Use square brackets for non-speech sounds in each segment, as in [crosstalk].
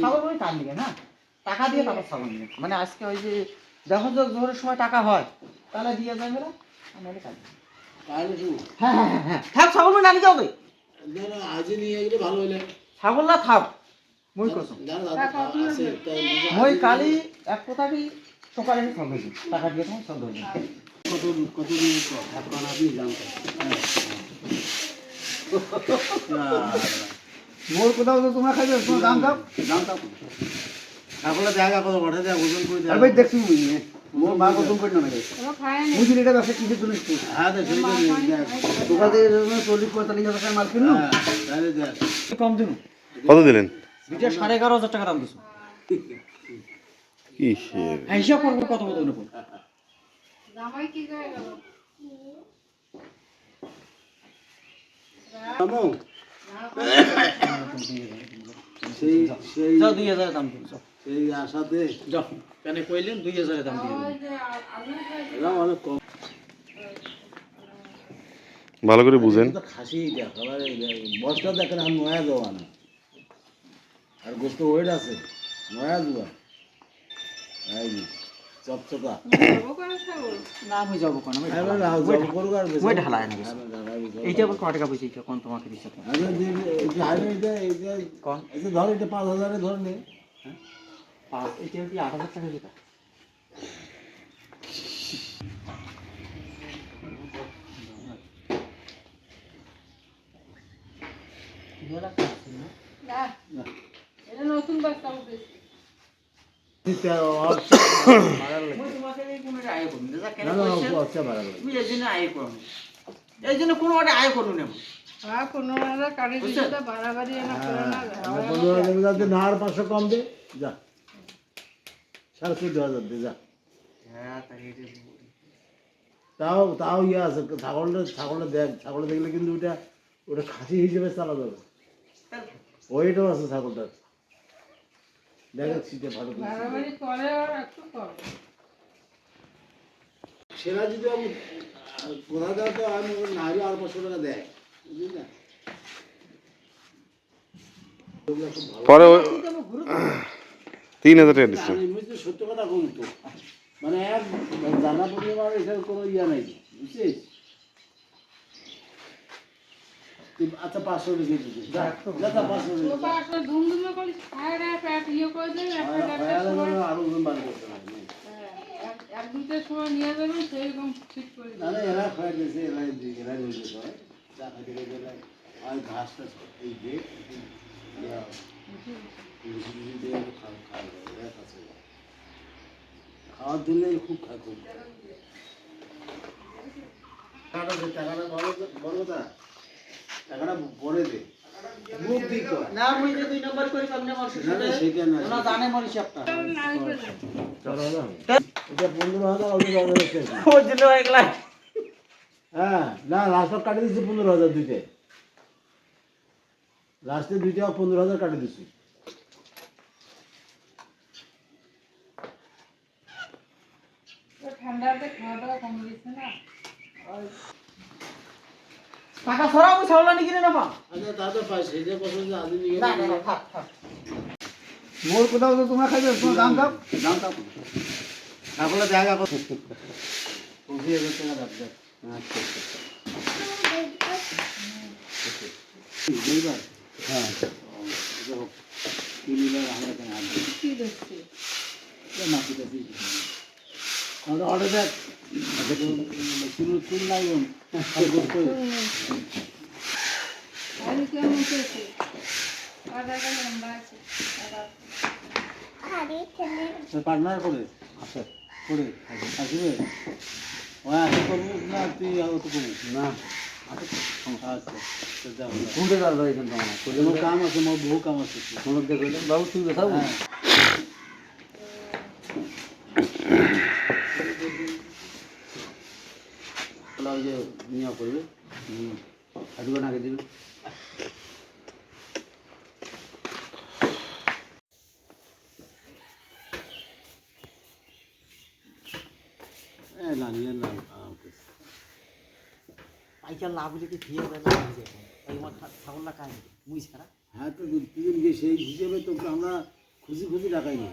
ছাগল বলে টান দিবে না? টাকা দিয়ে তারপর ছাগল নিবে মানে আজকে ওই যে যখন যখন জোরের সময় টাকা হয় তাহলে দিয়ে যাবে না নাহলে কাজ। হ্যাঁ হ্যাঁ হ্যাঁ হ্যাঁ। থাক গে না আজই নিয়ে গেলে ভালো হইলে। ছাগল না থাক। মই কসম। মই কালি এক কথা কি সকালে আমি টাকা দিয়ে তোমার সঙ্গে কত কত দিন আপনি জানতেন মোর কোথাও তো তোমরা খাইবে তোমার দাম দাও। জানতাম তারপরে দেখা কত বড় দেয়া ওজন করে আর ভাই দেখছি বুঝি মোর মা কত করে না বুঝি এটা ব্যবসা কিসের জন্য হ্যাঁ দেখ দোকান থেকে চল্লিশ পঁয়তাল্লিশ হাজার টাকা মাল কিনলো? হ্যাঁ তাহলে দেখ। কম দিন কত দিলেন? দুইটা সাড়ে এগারো হাজার টাকা দাম দিছো। হ্যাঁ হিসাব করব কত কত নেব? আমো সেই সেই দুই হাজার দাম সেই আশাতে। কেন কইলেন দুই হাজারের দাম দিয়ে অনেক কম। ভালো করে বুঝেন। তো খাসি বস্তা দেখেন আর নয়া দেওয়া না আর গোস্ত ওয়েট আছে নয়া দেওয়া এই যে, চকচকা না যাব কোন আমি হ্যাঁ, না, ওই জব করুক আর বেশি। ওই ঢালায় না বেশি। হ্যাঁ, না, ঢালাই বেশি। এইটা টাকা কোন তোমাকে এটা, যে- কোন এই যে ধর এটা পাঁচ হাজারে ধর নে পাঁচ এইটা কি আট হাজার টাকা যেটা তেরো, বাড়ার লাগে। মই তোমাকে এই কোনো একটা আয় করুন দাদা কেন না, না, কইছেন? বাড়ার লাগে। তুমি [coughs] এই জন্য আয় করো। এই জন্য কোনো একটা আয় করুন না হ্যাঁ পাঁচশো কম দে। যা। সাড়ে চোদ্দ হাজার দে যা। হ্যাঁ তাও তাও ইয়ে আছে ছাগলটা ছাগলটা দেখ ছাগলটা দেখলে কিন্তু ওটা ওটা খাসি হিসেবে চালা যাবে ওইটাও আছে ছাগলটার। দেখ শীতে ভালো করে। একটু করে। যদি আমি কোথা দাও তো আমি নারী আর পাঁচশো টাকা দেয় বুঝলি। পরে তিন হাজার টাকা সত্য কথা বলুন তো। মানে এক জানা পূর্ণিমার এটার কোনো ইয়া নাই বুঝছিস? তুই আচ্ছা পাঁচশো যা যা, পাঁচশো একটা সময় আরও ওজন বার করতে হবে হ্যাঁ, এক দুইটার সময় নিয়ে যাবেন সেইরকম ঠিক করে না না এরা এরা এরা চা এই যে এরা খাচ্ছে। খাওয়ার দিলে খুব খায় খুব। টাকাটা টাকাটা কথা টাকাটা পরে দে। দিক কর। না মুই যে দুই নাম্বার করি কেমনে মানুষ না না সেটা না ওনা জানে মোর হিসাবটা এটা পনেরো হাজার ওটা হাজার শেষ। ওই জন্য একলা হ্যাঁ না লাস্ট কাটি লাস্টে দুইটা কাটি ঠান্ডাতে খাওয়া দাওয়া কম দিচ্ছে না? টাকা ছড়া আমি ছাগল আনি কিনে নেবা আচ্ছা তাতে পাই সেটা পছন্দ আদি নিয়ে না না না থাক থাক। মোর কোথাও তো তোমরা খাইবে তোমার দাম দাও। দাম দাম তারপরে দেখা কত পঁচিশ হাজার টাকা দেখ। আচ্ছা দুইবার হ্যাঁ। তিনবার আমরা এখানে আসব কি দেখছি মাটিটা আমরা অর্ডার দেখ। পার্টনার করে আছে করে আসবে ওই আশা করব না তুই আগে তো করব না কাম আছে আমার বহু কাম আছে বাবু তুই দেখাবো যে নিয়ে করবে। হাঁটুবে নাকে দিবে। খেয়ে লাভ হয়ে আমার ছাগল না কাজ মুই ছাড়া। হ্যাঁ তো দুদিন গিয়ে সেই হিসেবে তো আমরা খুশি খুশি টাকাই নি।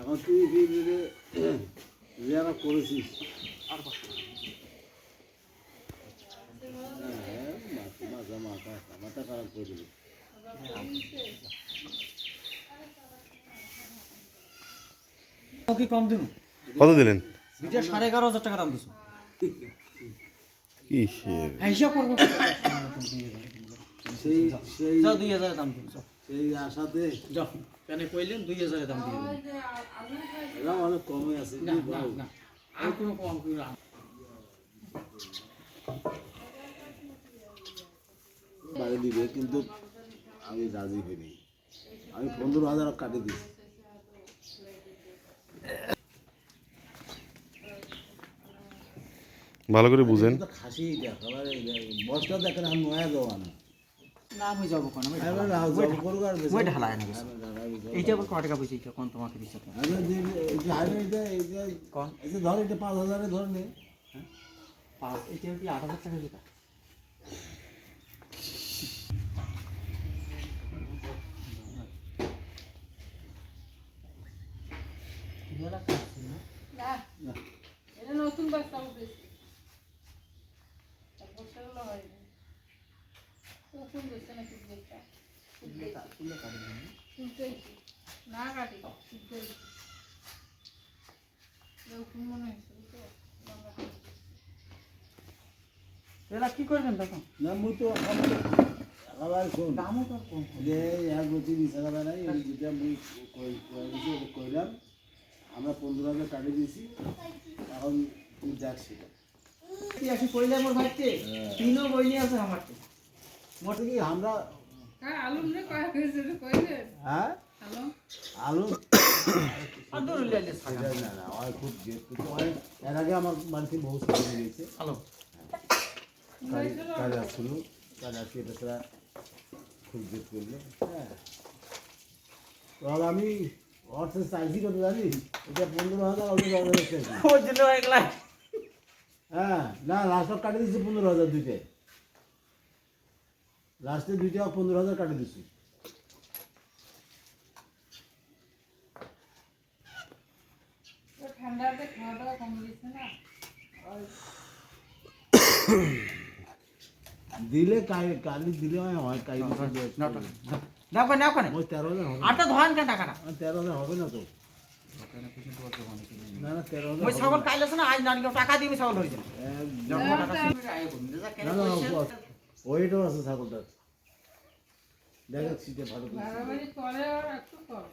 এখন তুই যারা করেছিস আর মাথা মাথা মাথা খারাপ করে দিবি কি কম দিন। কত দিলেন? দুইটা সাড়ে এগারো হাজার টাকা দাম দিছো। কিসের? হিসাব করব। সেই সেই যাও দুই হাজারের দাম যাও। সেই আশাতে যাও। কেন কইলেন দুই হাজারের দাম দিয়ে অনেক কমে আছে না না আর কোনো কম বাড়ি দিবে কিন্তু আমি রাজি হইনি। আমি পনেরো হাজার কাটে দিছি। ভালো করে বুঝেন। তো খাসি দেখাবার বসটা দেখেন আমি নয়া দেওয়া না। না আমি যাব কোন? আমি আর ওই ঢালায় না গেছে এইটা আবার ক টাকা পয়সা এইটা? কোন তোমাকে দিচ্ছে তো? যে- এই যে হাইওয়ে এটা- এই যে- কোন? এই যে ধর এটা পাঁচ হাজারে ধর নে। পাঁচ এইটা কি আট হাজার টাকা যেটা না এটা নতুন বর্ষাগুলো হয়নি কখন দিচ্ছে নাকি দেখটা না কাটি মনে। এলা কি করবেন তখন না মুই তো আবার শোন দামও তো কম যে এক বছর নিচে কথা নাই এই যেটা মুই কই- কই দিছি, ওটা কইলাম আমরা পনেরো হাজার কাটে দিয়েছি এখন তুই যাক সেটা কি আসি কইলে মোর ভাইতে তিনও বই নিয়ে আছে আমারতে মোটে কি আমরা হ্যাঁ আলু হ্যাঁ? [coughs] আলু? আলু দূর লাইলে না না ওই খুব জেদ এর আগে আমার বাড়িতে বহু গিয়েছে হ্যালো? কাজ আসছিল কাজ আসছে এটা তারা খুব জেদ করল। হ্যাঁ। আমি অর্থ চাইছি কত জানিস এটা পনেরো হাজার ওই জন্য হ্যাঁ না লাস্ট কাটে দিচ্ছি পনেরো হাজার দুইটাই লাস্টে দুইটা পনেরো হাজার কাটে দিচ্ছি ঠান্ডাতে খাওয়া দাওয়া কম দিচ্ছে না? দিলে কাই- কালি দিলে হয় হয় কালি নাও কেন ওই তেরো হাজার হবে। না। আটটা ধরেন কেন টাকাটা তেরো হাজার হবে না তো। না না তেরো হাজার ওই ছাগল না। কাইলে না আজ নানি টাকা দিয়ে আমি ছাগল একদম। টাকা না না ওইটাও আছে ছাগলটা দেখাচ্ছি যে ভালো করে। করে আর একটু কম